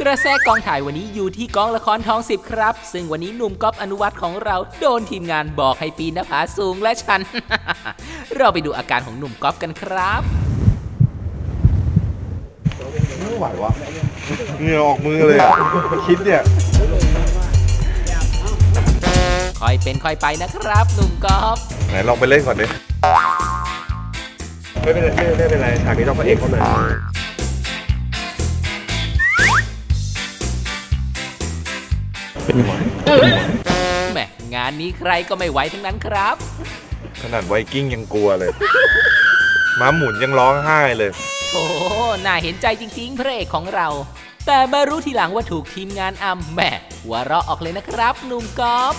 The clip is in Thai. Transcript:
กระแสกองถ่ายวันนี้อยู่ที่กองละครทองสิบครับ ซึ่งวันนี้หนุ่มก๊อฟอนุวัตของเราโดนทีมงานบอกให้ปีนหน้าผาสูงและชัน เราไปดูอาการของหนุ่มก๊อฟกันครับไม่ไหววะเหงื่อออกมือเลยอะคิดเนี่ยค่อยเป็นค่อยไปนะครับ หนุ่มก๊อฟไหนลองไปเล่นก่อนดิไม่เป็นไรไม่ไม่เป็นไรฉากนี้ต้องพระเอกเข้ามา แหมงานนี้ใครก็ไม่ไหวทั้งนั้นครับ ขนาดไวกิ้งยังกลัวเลยม้าหมุนยังร้องไห้เลยโอ้น่าเห็นใจจริงๆพระเอกของเรา แต่มารู้ทีหลังว่าถูกทีมงานอำแหมหัวเราะออกเลยนะครับหนุ่มก๊อฟ